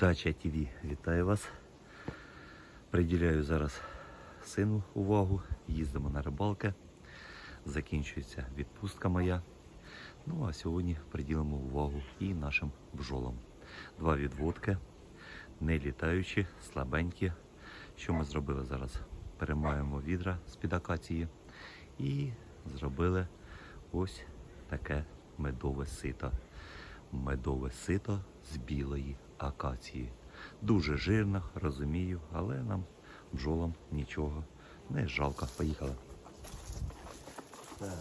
Дача ТВ, вітаю вас. Приділяю зараз сину увагу. Їздимо на рибалки. Закінчується відпустка моя. Ну а сьогодні приділимо увагу і нашим бджолам. Два відводки, не літаючі, слабенькі. Що ми зробили зараз? Перемаємо відра з-під акації і зробили ось таке медове сито. Медове сито з білої акації. Дуже жирно, розумію, але нам бджолам нічого не жалко. Поїхали. Так.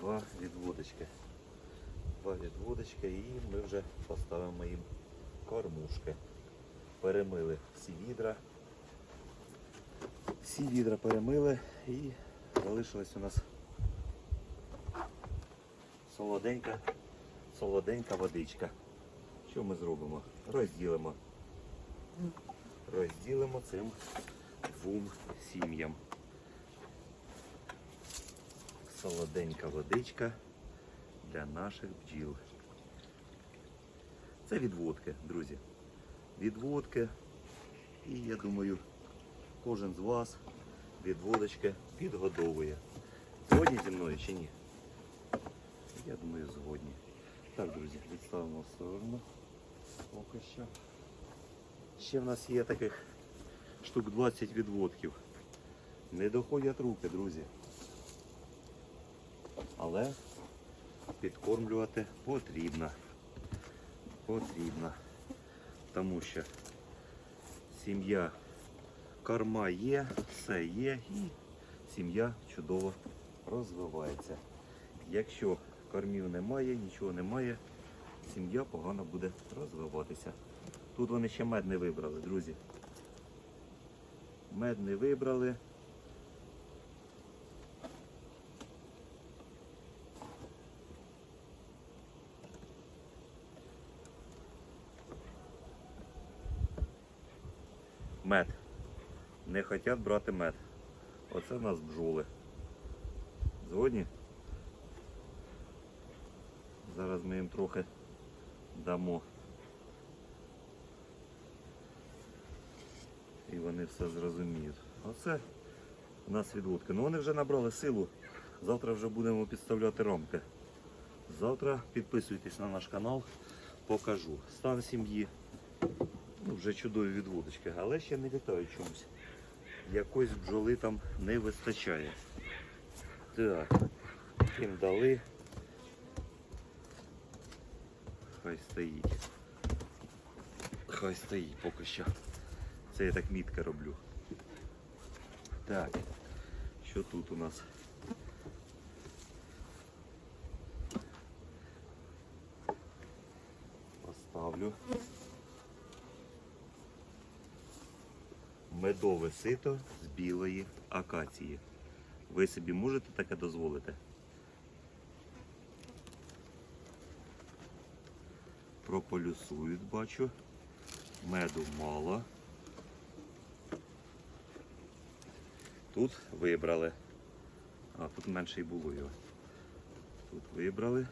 Два відводочки. Два відводочки і ми вже поставимо їм кормушки. Перемили всі відра. Всі відра перемили і залишилась у нас солоденька, солоденька водичка. Що ми зробимо? Розділимо. Розділимо цим двом сім'ям. Солоденька водичка для наших бджіл. Це відводки, друзі. Відводки. І я думаю, кожен з вас відводочки підгодовує. Згодні зі мною чи ні? Я думаю, згодні. Так, друзі, відставимо в сторону. Поки що. Ще в нас є таких штук 20 відводків. Не доходять руки, друзі. Але підкормлювати потрібно. Потрібно. Тому що сім'я корма є, все є і сім'я чудово розвивається. Якщо кормів немає, нічого немає, сім'я погано буде розвиватися. Тут вони ще мед не вибрали, друзі. Мед не вибрали. Мед. Не хочуть брати мед. Оце в нас бджоли. Згодні? Зараз ми їм трохи дамо. І вони все зрозуміють. Оце у нас відводки. Ну вони вже набрали силу. Завтра вже будемо підставляти рамки. Завтра підписуйтесь на наш канал, покажу. Стан сім'ї. Ну, вже чудові відводочки, але ще не літають чомусь. Якось бджоли там не вистачає. Так, їм дали. Хай стоїть. Хай стоїть поки що. Це я так мітка роблю. Так, що тут у нас? Поставлю. Медове сито з білої акації. Ви собі можете таке дозволити? Прополюсують, бачу. Меду мало. Тут вибрали. А, тут менше й було його. Тут вибрали.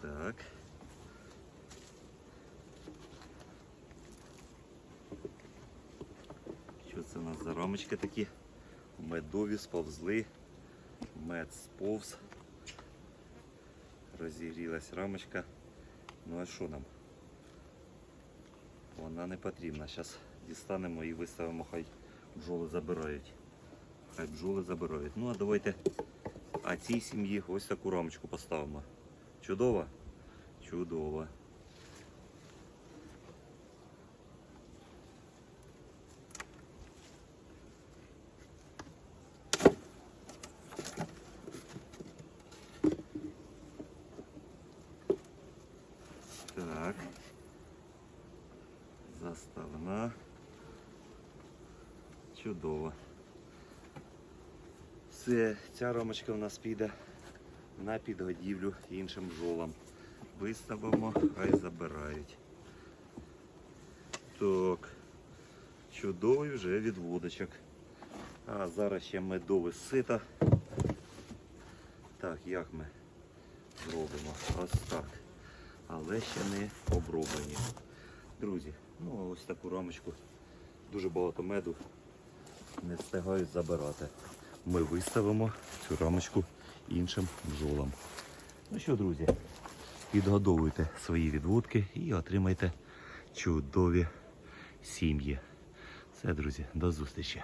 Так. Що це у нас за рамочки такі? Медові сповзли. Мед сповз. Розігрілась рамочка. Ну а що нам? Вона не потрібна. Зараз дістанемо і виставимо, хай бджоли забирають. Хай бджоли забирають. Ну а давайте а цій сім'ї ось таку рамочку поставимо. Чудово? Чудово. Так. Заставна. Чудово. Все, ця рамочка у нас піде на підгодівлю іншим бджолам. Виставимо, хай забирають. Так. Чудовий вже відводочок. А зараз ще медове сито. Так, як ми зробимо? Ось так. Але ще не оброблені. Друзі, ну ось таку рамочку. Дуже багато меду. Не встигають забирати. Ми виставимо цю рамочку іншим бджолам. Ну що, друзі, підгодовуйте свої відводки і отримайте чудові сім'ї. Все, друзі, до зустрічі.